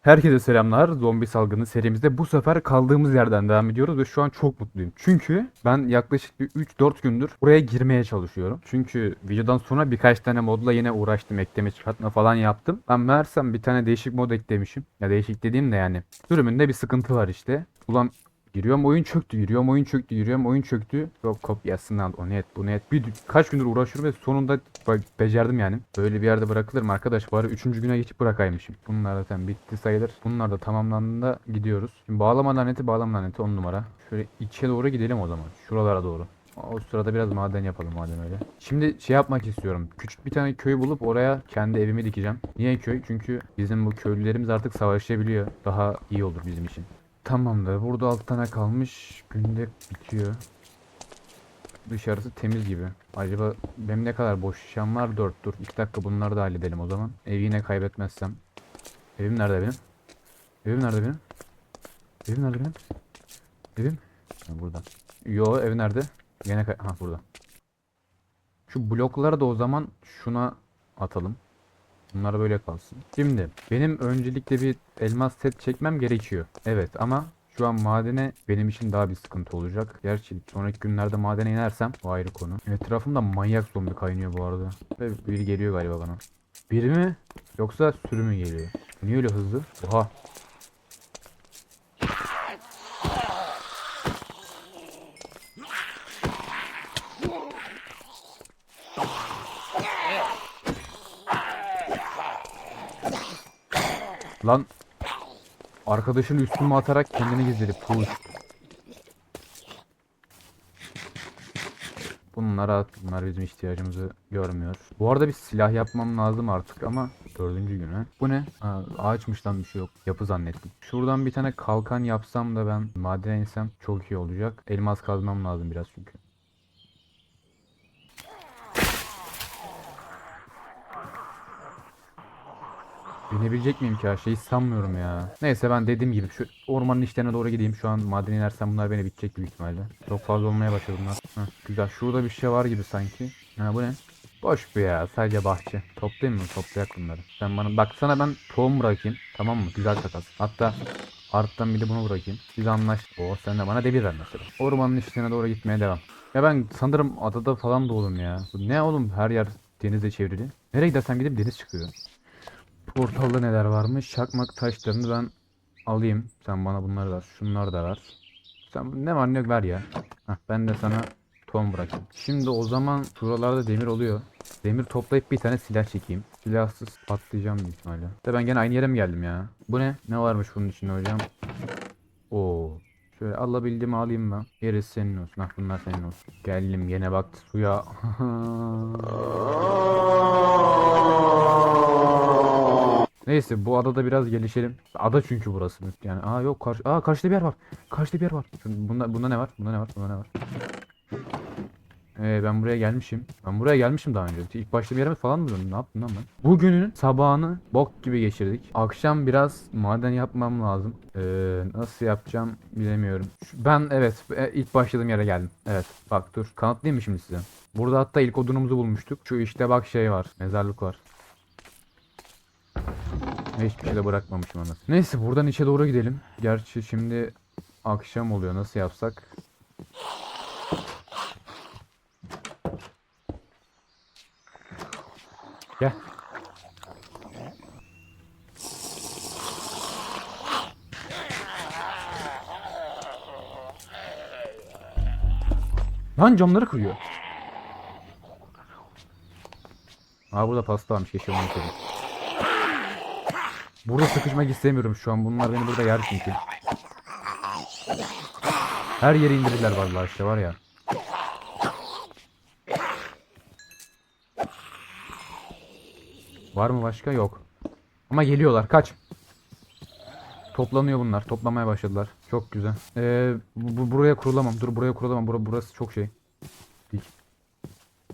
Herkese selamlar. Zombi salgını serimizde bu sefer kaldığımız yerden devam ediyoruz ve şu an çok mutluyum. Çünkü ben yaklaşık bir 3-4 gündür buraya girmeye çalışıyorum. Çünkü videodan sonra birkaç tane modla yine uğraştım. Ekleme çıkartma falan yaptım. Ben meğersem bir tane değişik mod eklemişim. Ya değişik dediğim de yani. Sürümünde bir sıkıntı var işte. Ulan Giriyorum oyun çöktü, giriyorum oyun çöktü, giriyorum oyun çöktü. Yok kopyasını o net, bu net. Bir kaç gündür uğraşıyorum ve sonunda becerdim yani. Böyle bir yerde bırakılır mı arkadaş? Bari üçüncü güne geçip bırakaymışım. Bunlar zaten bitti sayılır. Bunlar da tamamlandığında gidiyoruz. Şimdi bağlama laneti, bağlama laneti 10 numara. Şöyle içe doğru gidelim o zaman. Şuralara doğru. O sırada biraz maden yapalım madem öyle. Şimdi şey yapmak istiyorum. Küçük bir tane köy bulup oraya kendi evimi dikeceğim. Niye köy? Çünkü bizim bu köylülerimiz artık savaşabiliyor. Daha iyi olur bizim için. Tamamdır. Burada 6 tane kalmış. Günde bitiyor. Dışarısı temiz gibi. Acaba benim ne kadar boş şişem var? 4 dur. 2 dakika bunları da halledelim o zaman. Evi yine kaybetmezsem. Evim nerede benim? Evim nerede benim? Evim nerede benim? Evim? Ha, burada. Yo ev nerede? Gene ha burada. Şu blokları da o zaman şuna atalım. Bunlar böyle kalsın. Şimdi benim öncelikle bir elmas set çekmem gerekiyor. Evet ama şu an madene benim için daha bir sıkıntı olacak. Gerçi sonraki günlerde madene inersem o ayrı konu. Etrafımda manyak zombi kaynıyor bu arada. Ve biri geliyor galiba bana. Biri mi? Yoksa sürü mü geliyor? Niye öyle hızlı? Oha. Lan arkadaşını üstüme atarak kendini gizledi. Puş. Bunlara. Bunlar bizim ihtiyacımızı görmüyor. Bu arada bir silah yapmam lazım artık ama dördüncü güne. Bu ne? Ha, ağaçmış lan bir şey yok. Yapı zannettim. Şuradan bir tane kalkan yapsam da ben madene insem çok iyi olacak. Elmas kazmam lazım biraz çünkü. Binebilecek miyim ki şeyi sanmıyorum ya. Neyse ben dediğim gibi şu ormanın içlerine doğru gideyim. Şu an madene inersem bunlar beni bitecek büyük ihtimalle. Çok fazla olmaya başladı bunlar. Heh, güzel. Şurada bir şey var gibi sanki. Ha bu ne? Boş bu ya. Sadece bahçe. Toplayayım mı? Toplayak bunları. Sen bana bak sana ben tohum bırakayım. Tamam mı? Güzel takas. Hatta arttan bir de bunu bırakayım. Biz anlaş. O sen de bana demir ver. Ormanın içlerine doğru gitmeye devam. Ya ben sanırım adada falan doğdum ya. Bu ne oğlum her yer denizle çevrili. Nereye gidersem gidip deniz çıkıyor. Portalda neler varmış? Çakmak taşlarını ben alayım. Sen bana bunları ver. Şunları da ver. Sen ne var ne yok ver ya. Heh, ben de sana ton bırakayım. Şimdi o zaman şuralarda demir oluyor. Demir toplayıp bir tane silah çekeyim. Silahsız patlayacağım büyük ihtimalle. De ben gene aynı yere mi geldim ya? Bu ne? Ne varmış bunun içinde hocam? Oo. Şöyle alabildiğimi alayım ben. Gerisi senin olsun. Hah bunlar senin olsun. Geldim gene baktı suya. Neyse bu adada biraz gelişelim. Ada çünkü burası. Yani aa yok karşı aa karşıda bir yer var. Karşıda bir yer var. Şun- Bunda bunda ne var? Bunda ne var? Bunda ne var? Ee, ben buraya gelmişim. Ben buraya gelmişim daha önce. İlk başta bir yere falan mı döndüm? Ne yaptım lan ben? Bugünün sabahını bok gibi geçirdik. Akşam biraz maden yapmam lazım. Ee, nasıl yapacağım bilemiyorum. Ben evet e, ilk başladığım yere geldim. Evet bak dur kanıtlayayım mı şimdi size? Burada hatta ilk odunumuzu bulmuştuk. Şu işte bak şey var. Mezarlık var. Hiçbir şey de bırakmamışım anasını. Neyse buradan içe doğru gidelim. Gerçi şimdi akşam oluyor. Nasıl yapsak? Gel. Lan camları kırıyor. Aa burada pasta varmış. Keşke onu koyayım. Burada sıkışmak istemiyorum şu an. Bunlar beni burada yer çünkü. Her yere indirirler vallahi işte var ya. Var mı başka? Yok. Ama geliyorlar. Kaç. Toplanıyor bunlar. Toplamaya başladılar. Çok güzel. Ee, bu, bu- buraya kurulamam. Dur buraya kurulamam. Bura, burası çok şey. Dik.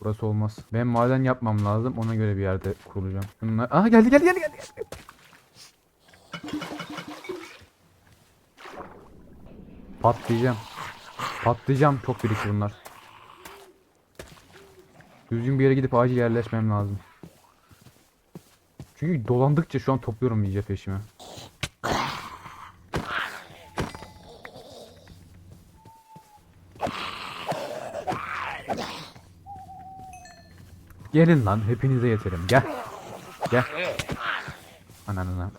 Burası olmaz. Ben maden yapmam lazım. Ona göre bir yerde kurulacağım. Bunlar... Aha geldi geldi geldi geldi. geldi. Patlayacağım. Patlayacağım. Çok birikti bunlar. Düzgün bir yere gidip acil yerleşmem lazım. Çünkü dolandıkça şu an topluyorum yiyecek peşime. Gelin lan hepinize yeterim gel. Gel. Ananına.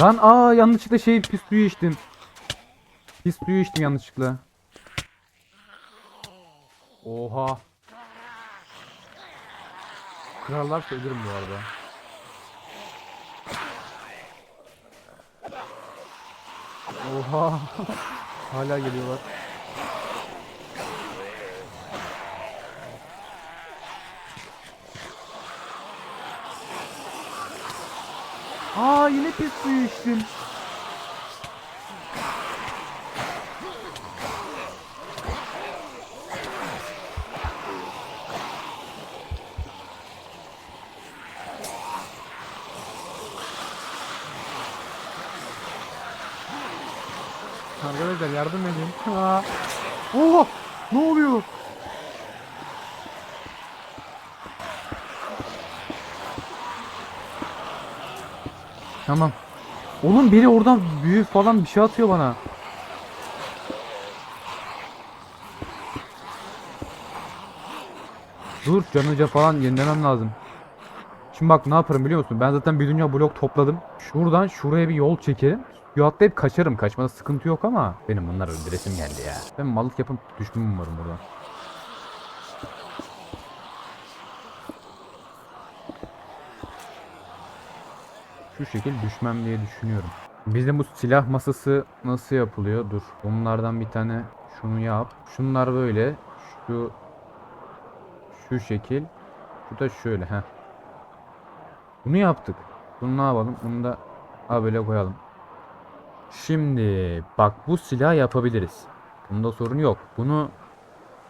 Lan aa yanlışlıkla şey pis suyu içtim. Pis suyu içtim yanlışlıkla. Oha. Krallar ölürüm bu arada. Oha. Hala geliyorlar. Aa yine pis suyu içtim. Arkadaşlar yardım edin. Aa. Oha! Ne oluyor? Tamam. Oğlum biri oradan büyü falan bir şey atıyor bana. Dur canıca falan yenilemem lazım. Şimdi bak ne yaparım biliyor musun? Ben zaten bir dünya blok topladım. Şuradan şuraya bir yol çekerim. Suya atlayıp kaçarım. Kaçmada sıkıntı yok ama benim bunlar öldüresim geldi ya. Ben malık yapıp düşmem umarım buradan. Şu şekil düşmem diye düşünüyorum. Bizim bu silah masası nasıl yapılıyor? Dur. Bunlardan bir tane şunu yap. Şunlar böyle. Şu şu şekil. Şu da şöyle. Heh. Bunu yaptık. Bunu ne yapalım? Bunu da ha böyle koyalım. Şimdi bak bu silah yapabiliriz. Bunda sorun yok. Bunu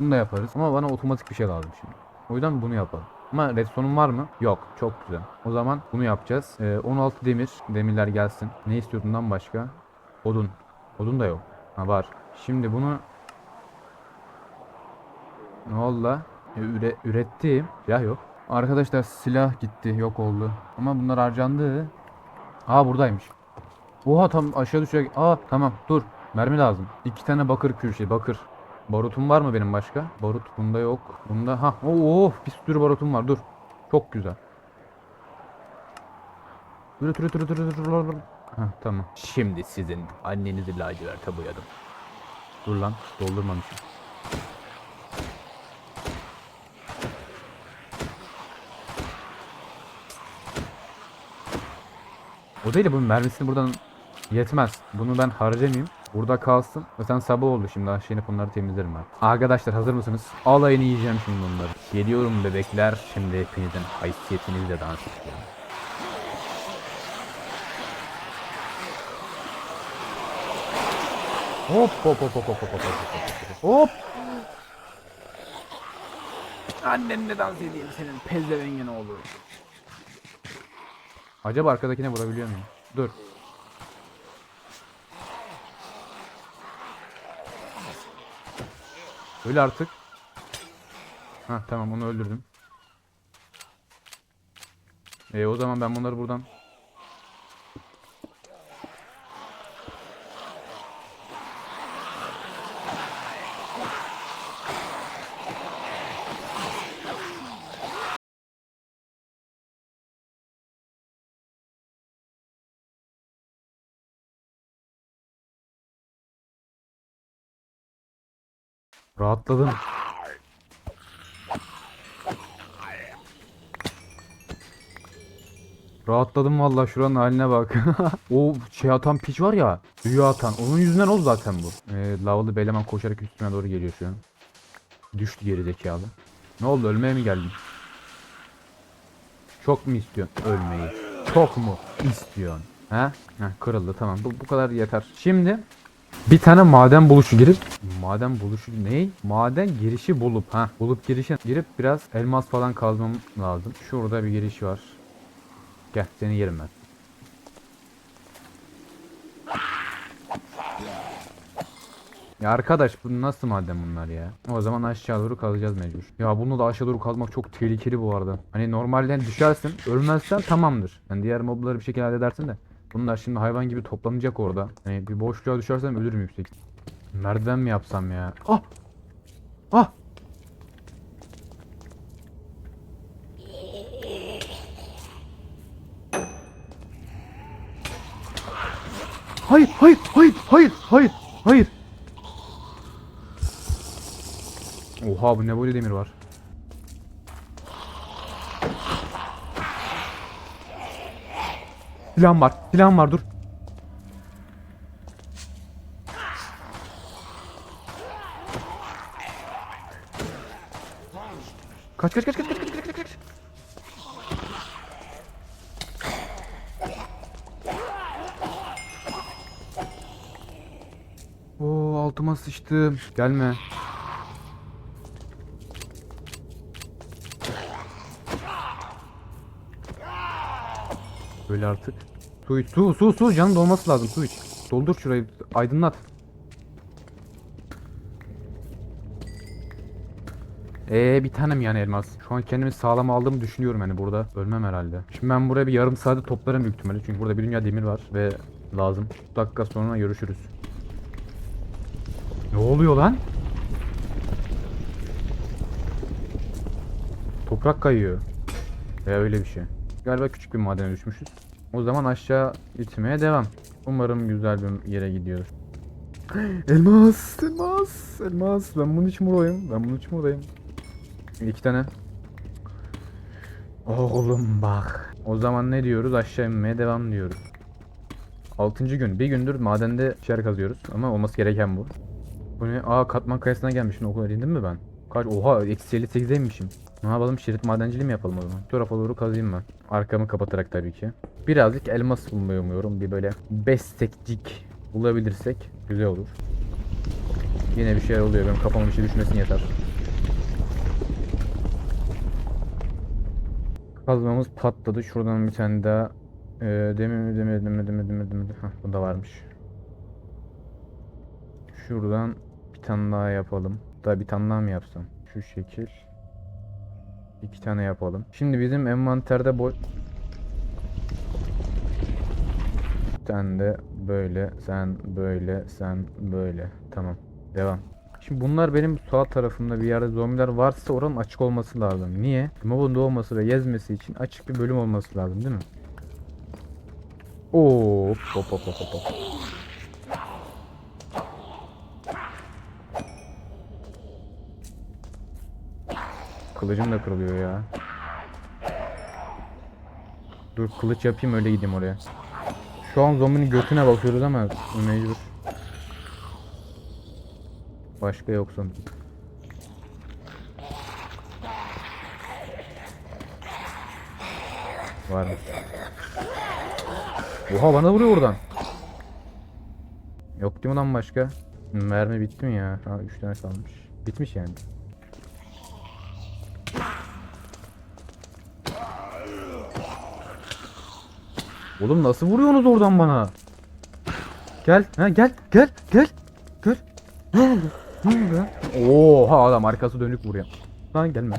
bunu da yaparız. Ama bana otomatik bir şey lazım şimdi. O yüzden bunu yapalım. Ama redstone'un var mı? Yok. Çok güzel. O zaman bunu yapacağız. Ee, 16 demir. Demirler gelsin. Ne istiyordundan başka? Odun. Odun da yok. Ha var. Şimdi bunu ne oldu? E, üre, ürettim. Silah yok. Arkadaşlar silah gitti. Yok oldu. Ama bunlar harcandı. Aa buradaymış. Oha tam aşağı düşecek. Aa tamam dur. Mermi lazım. İki tane bakır kürşi bakır. Barutum var mı benim başka? Barut bunda yok. Bunda ha oo bir sürü barutum var. Dur. Çok güzel. Üret üret üret, üret, üret. Ha tamam. Şimdi sizin annenizi laciverte boyadım. Dur lan doldurmamışım. O değil de bunun mermisini buradan yetmez. Bunu ben harcamayayım. Burada kalsın. Zaten sabah oldu şimdi aşağı inip bunları temizlerim ben. Arkadaşlar hazır mısınız? Alayını yiyeceğim şimdi bunları. Geliyorum bebekler. Şimdi hepinizin haysiyetinizle dans ediyorum. Hop hop hop hop hop hop hop hop hop. Annenle dans edeyim senin pezevengin olur. Acaba arkadakine vurabiliyor muyum? Dur. Öyle artık. Ha tamam onu öldürdüm. E o zaman ben bunları buradan rahatladım. Rahatladım vallahi şuranın haline bak. o şey atan piç var ya. Büyü atan. Onun yüzünden oldu zaten bu. Ee, lavalı beleman koşarak üstüne doğru geliyor şu an. Düştü geri zekalı. Ne oldu ölmeye mi geldin? Çok mu istiyorsun ölmeyi? Çok mu istiyorsun? He? Heh, kırıldı tamam. Bu, bu kadar yeter. Şimdi bir tane maden buluşu girip maden buluşu ne? Maden girişi bulup ha bulup girişe girip biraz elmas falan kazmam lazım. Şurada bir giriş var. Gel seni yerim ben. Ya arkadaş bu nasıl maden bunlar ya? O zaman aşağı doğru kazacağız mecbur. Ya bunu da aşağı doğru kazmak çok tehlikeli bu arada. Hani normalden düşersin, ölmezsen tamamdır. Yani diğer mobları bir şekilde halledersin de. Bunlar şimdi hayvan gibi toplanacak orada. Hani bir boşluğa düşersem ölürüm yüksek. Merdiven mi yapsam ya? Ah! Ah! Hayır, hayır, hayır, hayır, hayır, hayır. Oha bu ne böyle demir var. Silahım var. Silahım var dur. Kaç kaç kaç kaç kaç kaç kaç kaç. Oo altıma sıçtım. Gelme. Böyle artık. Su iç. Su su su. Canın dolması lazım. Su iç. Doldur şurayı. Aydınlat. Ee bir tanem yani elmas. Şu an kendimi sağlam aldığımı düşünüyorum hani burada. Ölmem herhalde. Şimdi ben buraya bir yarım saate toplarım büyük ihtimalle. Çünkü burada bir dünya demir var ve lazım. 30 dakika sonra görüşürüz. Ne oluyor lan? Toprak kayıyor. Veya öyle bir şey. Galiba küçük bir madene düşmüşüz. O zaman aşağı gitmeye devam. Umarım güzel bir yere gidiyoruz. elmas, elmas, elmas. Ben bunun için buradayım. Ben bunun için buradayım. İki tane. Oğlum bak. O zaman ne diyoruz? Aşağı inmeye devam diyoruz. Altıncı gün. Bir gündür madende şeyler kazıyoruz. Ama olması gereken bu. Bu ne? Aa katman kayasına gelmişim. O kadar indim mi ben? Kaç? Oha eksi 58'deymişim. Ne yapalım? Şerit madenciliği mi yapalım o zaman? Bu tarafa doğru kazayım ben. Arkamı kapatarak tabii ki. Birazcık elmas bulmayı umuyorum. Bir böyle 5 stekcik bulabilirsek güzel olur. Yine bir şeyler oluyor. Benim kafama bir şey düşmesin yeter. Kazmamız patladı. Şuradan bir tane daha e, demir demir demir demir demir demir. Hah bu da varmış. Şuradan bir tane daha yapalım. Daha bir tane daha mı yapsam? Şu şekil. İki tane yapalım. Şimdi bizim envanterde boy... Sen de böyle, sen böyle, sen böyle. Tamam. Devam. Şimdi bunlar benim sağ tarafımda bir yerde zombiler varsa oranın açık olması lazım. Niye? Mobun doğması ve gezmesi için açık bir bölüm olması lazım değil mi? Oo, hop hop hop hop. Kılıcım da kırılıyor ya. Dur kılıç yapayım öyle gideyim oraya. Şu an zombinin götüne bakıyoruz ama mecbur. Başka yoksun. Var mı? Oha bana vuruyor oradan. Yok değil mi lan başka? Mermi bitti mi ya? Ha 3 tane kalmış. Bitmiş yani. Oğlum nasıl vuruyorsunuz oradan bana? Gel, ha gel, gel, gel. Gel. Ne oldu? Ne oldu? ya? Oha adam arkası dönük vuruyor. Lan gelme.